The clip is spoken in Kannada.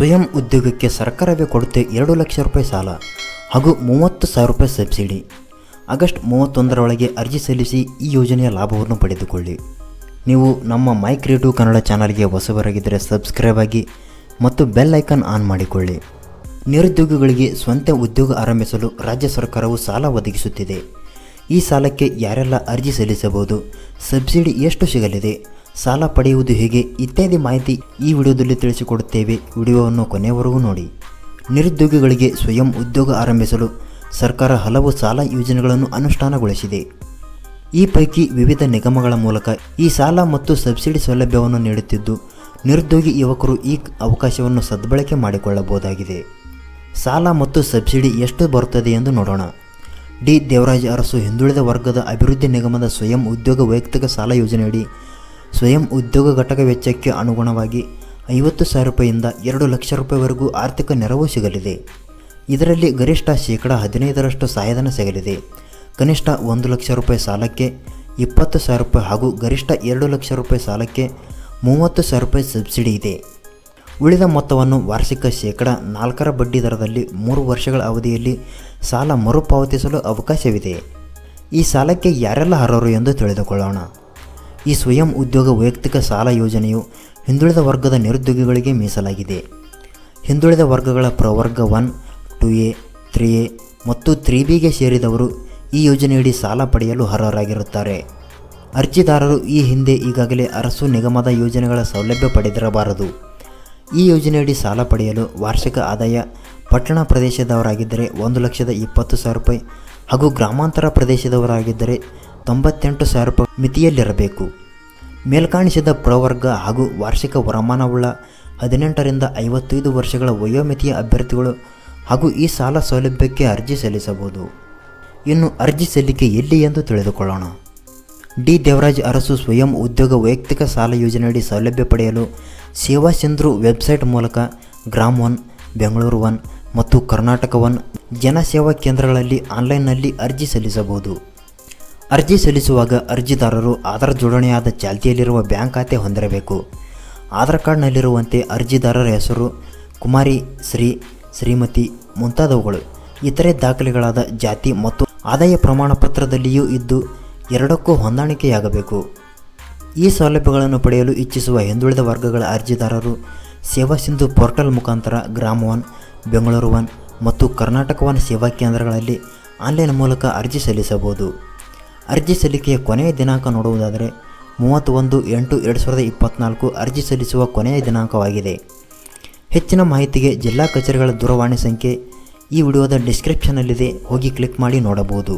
ಸ್ವಯಂ ಉದ್ಯೋಗಕ್ಕೆ ಸರ್ಕಾರವೇ ಕೊಡುತ್ತೆ ಎರಡು ಲಕ್ಷ ರೂಪಾಯಿ ಸಾಲ ಹಾಗೂ ಮೂವತ್ತು ಸಾವಿರ ರೂಪಾಯಿ ಸಬ್ಸಿಡಿ. ಆಗಸ್ಟ್ ಮೂವತ್ತೊಂದರೊಳಗೆ ಅರ್ಜಿ ಸಲ್ಲಿಸಿ ಈ ಯೋಜನೆಯ ಲಾಭವನ್ನು ಪಡೆದುಕೊಳ್ಳಿ. ನೀವು ನಮ್ಮ ಮೈ ಕ್ರಿಯೇಟಿವ್ ಕನ್ನಡ ಚಾನಲ್ಗೆ ಹೊಸಬರಾಗಿದ್ದರೆ ಸಬ್ಸ್ಕ್ರೈಬ್ ಆಗಿ ಮತ್ತು ಬೆಲ್ ಐಕಾನ್ ಆನ್ ಮಾಡಿಕೊಳ್ಳಿ. ನಿರುದ್ಯೋಗಿಗಳಿಗೆ ಸ್ವಂತ ಉದ್ಯೋಗ ಆರಂಭಿಸಲು ರಾಜ್ಯ ಸರ್ಕಾರವು ಸಾಲ ಒದಗಿಸುತ್ತಿದೆ. ಈ ಸಾಲಕ್ಕೆ ಯಾರೆಲ್ಲ ಅರ್ಜಿ ಸಲ್ಲಿಸಬಹುದು, ಸಬ್ಸಿಡಿ ಎಷ್ಟು ಸಿಗಲಿದೆ ಸಾಲ ಪಡೆಯುವುದು ಹೇಗೆ? ಇತ್ಯಾದಿ ಮಾಹಿತಿ ಈ ವಿಡಿಯೋದಲ್ಲಿ ತಿಳಿಸಿಕೊಡುತ್ತೇವೆ. ವಿಡಿಯೋವನ್ನು ಕೊನೆಯವರೆಗೂ ನೋಡಿ. ನಿರುದ್ಯೋಗಿಗಳಿಗೆ ಸ್ವಯಂ ಉದ್ಯೋಗ ಆರಂಭಿಸಲು ಸರ್ಕಾರ ಹಲವು ಸಾಲ ಯೋಜನೆಗಳನ್ನು ಅನುಷ್ಠಾನಗೊಳಿಸಿದೆ. ಈ ಪೈಕಿ ವಿವಿಧ ನಿಗಮಗಳ ಮೂಲಕ ಈ ಸಾಲ ಮತ್ತು ಸಬ್ಸಿಡಿ ಸೌಲಭ್ಯವನ್ನು ನೀಡುತ್ತಿದ್ದು, ನಿರುದ್ಯೋಗಿ ಯುವಕರು ಈ ಅವಕಾಶವನ್ನು ಸದ್ಬಳಕೆ ಮಾಡಿಕೊಳ್ಳಬಹುದಾಗಿದೆ. ಸಾಲ ಮತ್ತು ಸಬ್ಸಿಡಿ ಎಷ್ಟು ಬರುತ್ತದೆ ಎಂದು ನೋಡೋಣ. ಡಿ. ದೇವರಾಜ ಅರಸು ಹಿಂದುಳಿದ ವರ್ಗದ ಅಭಿವೃದ್ಧಿ ನಿಗಮದ ಸ್ವಯಂ ಉದ್ಯೋಗ ವೈಯಕ್ತಿಕ ಸಾಲ ಯೋಜನೆಯಡಿ ಸ್ವಯಂ ಉದ್ಯೋಗ ಘಟಕ ವೆಚ್ಚಕ್ಕೆ ಅನುಗುಣವಾಗಿ ಐವತ್ತು ಸಾವಿರ ರೂಪಾಯಿಯಿಂದ ಎರಡು ಲಕ್ಷ ರೂಪಾಯಿವರೆಗೂ ಆರ್ಥಿಕ ನೆರವು ಸಿಗಲಿದೆ. ಇದರಲ್ಲಿ ಗರಿಷ್ಠ ಶೇಕಡ ಹದಿನೈದರಷ್ಟು ಸಹಾಯಧನ ಸಿಗಲಿದೆ. ಕನಿಷ್ಠ ಒಂದು ಲಕ್ಷ ರೂಪಾಯಿ ಸಾಲಕ್ಕೆ ಇಪ್ಪತ್ತು ಸಾವಿರ ರೂಪಾಯಿ ಹಾಗೂ ಗರಿಷ್ಠ ಎರಡು ಲಕ್ಷ ರೂಪಾಯಿ ಸಾಲಕ್ಕೆ ಮೂವತ್ತು ಸಾವಿರ ರೂಪಾಯಿ ಸಬ್ಸಿಡಿ ಇದೆ. ಉಳಿದ ಮೊತ್ತವನ್ನು ವಾರ್ಷಿಕ ಶೇಕಡ ನಾಲ್ಕರ ಬಡ್ಡಿ ದರದಲ್ಲಿ ಮೂರು ವರ್ಷಗಳ ಅವಧಿಯಲ್ಲಿ ಸಾಲ ಮರುಪಾವತಿಸಲು ಅವಕಾಶವಿದೆ. ಈ ಸಾಲಕ್ಕೆ ಯಾರೆಲ್ಲ ಅರ್ಹರು ಎಂದು ತಿಳಿದುಕೊಳ್ಳೋಣ. ಈ ಸ್ವಯಂ ಉದ್ಯೋಗ ವೈಯಕ್ತಿಕ ಸಾಲ ಯೋಜನೆಯು ಹಿಂದುಳಿದ ವರ್ಗದ ನಿರುದ್ಯೋಗಿಗಳಿಗೆ ಮೀಸಲಾಗಿದೆ. ಹಿಂದುಳಿದ ವರ್ಗಗಳ ಪ್ರವರ್ಗ one, two A, three A ಮತ್ತು ತ್ರೀ ಬಿಗೆ ಸೇರಿದವರು ಈ ಯೋಜನೆಯಡಿ ಸಾಲ ಪಡೆಯಲು ಅರ್ಹರಾಗಿರುತ್ತಾರೆ. ಅರ್ಜಿದಾರರು ಈ ಹಿಂದೆ ಈಗಾಗಲೇ ಅರಸು ನಿಗಮದ ಯೋಜನೆಗಳ ಸೌಲಭ್ಯ ಪಡೆದಿರಬಾರದು. ಈ ಯೋಜನೆಯಡಿ ಸಾಲ ಪಡೆಯಲು ವಾರ್ಷಿಕ ಆದಾಯ ಪಟ್ಟಣ ಪ್ರದೇಶದವರಾಗಿದ್ದರೆ ಒಂದು ಲಕ್ಷದ ಇಪ್ಪತ್ತು ಸಾವಿರ ರೂಪಾಯಿ ಹಾಗೂ ಗ್ರಾಮಾಂತರ ಪ್ರದೇಶದವರಾಗಿದ್ದರೆ ತೊಂಬತ್ತೆಂಟು ಸಾವಿರ ರೂಪಾಯಿ ಮಿತಿಯಲ್ಲಿರಬೇಕು. ಮೇಲ್ಕಾಣಿಸಿದ ಪ್ರವರ್ಗ ಹಾಗೂ ವಾರ್ಷಿಕ ವರಮಾನವುಳ್ಳ ಹದಿನೆಂಟರಿಂದ ಐವತ್ತೈದು ವರ್ಷಗಳ ವಯೋಮಿತಿಯ ಅಭ್ಯರ್ಥಿಗಳು ಹಾಗೂ ಈ ಸಾಲ ಸೌಲಭ್ಯಕ್ಕೆ ಅರ್ಜಿ ಸಲ್ಲಿಸಬಹುದು. ಇನ್ನು ಅರ್ಜಿ ಸಲ್ಲಿಕೆ ಎಲ್ಲಿ ಎಂದು ತಿಳಿದುಕೊಳ್ಳೋಣ. ಡಿ. ದೇವರಾಜ್ ಅರಸು ಸ್ವಯಂ ಉದ್ಯೋಗ ವೈಯಕ್ತಿಕ ಸಾಲ ಯೋಜನೆಯಡಿ ಸೌಲಭ್ಯ ಪಡೆಯಲು ಸೇವಾ ವೆಬ್ಸೈಟ್ ಮೂಲಕ ಗ್ರಾಮ್ ಒನ್, ಬೆಂಗಳೂರು ಒನ್ ಮತ್ತು ಕರ್ನಾಟಕ ಒನ್ ಜನಸೇವಾ ಕೇಂದ್ರಗಳಲ್ಲಿ ಆನ್ಲೈನ್ನಲ್ಲಿ ಅರ್ಜಿ ಸಲ್ಲಿಸಬಹುದು. ಅರ್ಜಿ ಸಲ್ಲಿಸುವಾಗ ಅರ್ಜಿದಾರರು ಆಧಾರ್ ಜೋಡಣೆಯಾದ ಚಾಲ್ತಿಯಲ್ಲಿರುವ ಬ್ಯಾಂಕ್ ಖಾತೆ ಹೊಂದಿರಬೇಕು. ಆಧಾರ್ ಕಾರ್ಡ್ನಲ್ಲಿರುವಂತೆ ಅರ್ಜಿದಾರರ ಹೆಸರು, ಕುಮಾರಿ, ಶ್ರೀ, ಶ್ರೀಮತಿ ಮುಂತಾದವುಗಳು. ಇತರೆ ದಾಖಲೆಗಳಾದ ಜಾತಿ ಮತ್ತು ಆದಾಯ ಪ್ರಮಾಣ ಪತ್ರದಲ್ಲಿಯೂ ಇದ್ದು ಎರಡಕ್ಕೂ ಹೊಂದಾಣಿಕೆಯಾಗಬೇಕು. ಈ ಸೌಲಭ್ಯಗಳನ್ನು ಪಡೆಯಲು ಇಚ್ಛಿಸುವ ಹಿಂದುಳಿದ ವರ್ಗಗಳ ಅರ್ಜಿದಾರರು ಸೇವಾ ಸಿಂಧು ಪೋರ್ಟಲ್ ಮುಖಾಂತರ ಗ್ರಾಮ ಒನ್, ಬೆಂಗಳೂರು ಒನ್ ಮತ್ತು ಕರ್ನಾಟಕ ಒನ್ ಸೇವಾ ಕೇಂದ್ರಗಳಲ್ಲಿ ಆನ್ಲೈನ್ ಮೂಲಕ ಅರ್ಜಿ ಸಲ್ಲಿಸಬಹುದು. ಅರ್ಜಿ ಸಲ್ಲಿಕೆಯ ಕೊನೆಯ ದಿನಾಂಕ ನೋಡುವುದಾದರೆ ಮೂವತ್ತೊಂದು ಎಂಟು ಎರಡು ಸಾವಿರದ ಇಪ್ಪತ್ತ್ನಾಲ್ಕು ಅರ್ಜಿ ಸಲ್ಲಿಸುವ ಕೊನೆಯ ದಿನಾಂಕವಾಗಿದೆ. ಹೆಚ್ಚಿನ ಮಾಹಿತಿಗೆ ಜಿಲ್ಲಾ ಕಚೇರಿಗಳ ದೂರವಾಣಿ ಸಂಖ್ಯೆ ಈ ವಿಡಿಯೋದ ಡಿಸ್ಕ್ರಿಪ್ಷನ್ನಲ್ಲಿದೆ. ಹೋಗಿ ಕ್ಲಿಕ್ ಮಾಡಿ ನೋಡಬಹುದು.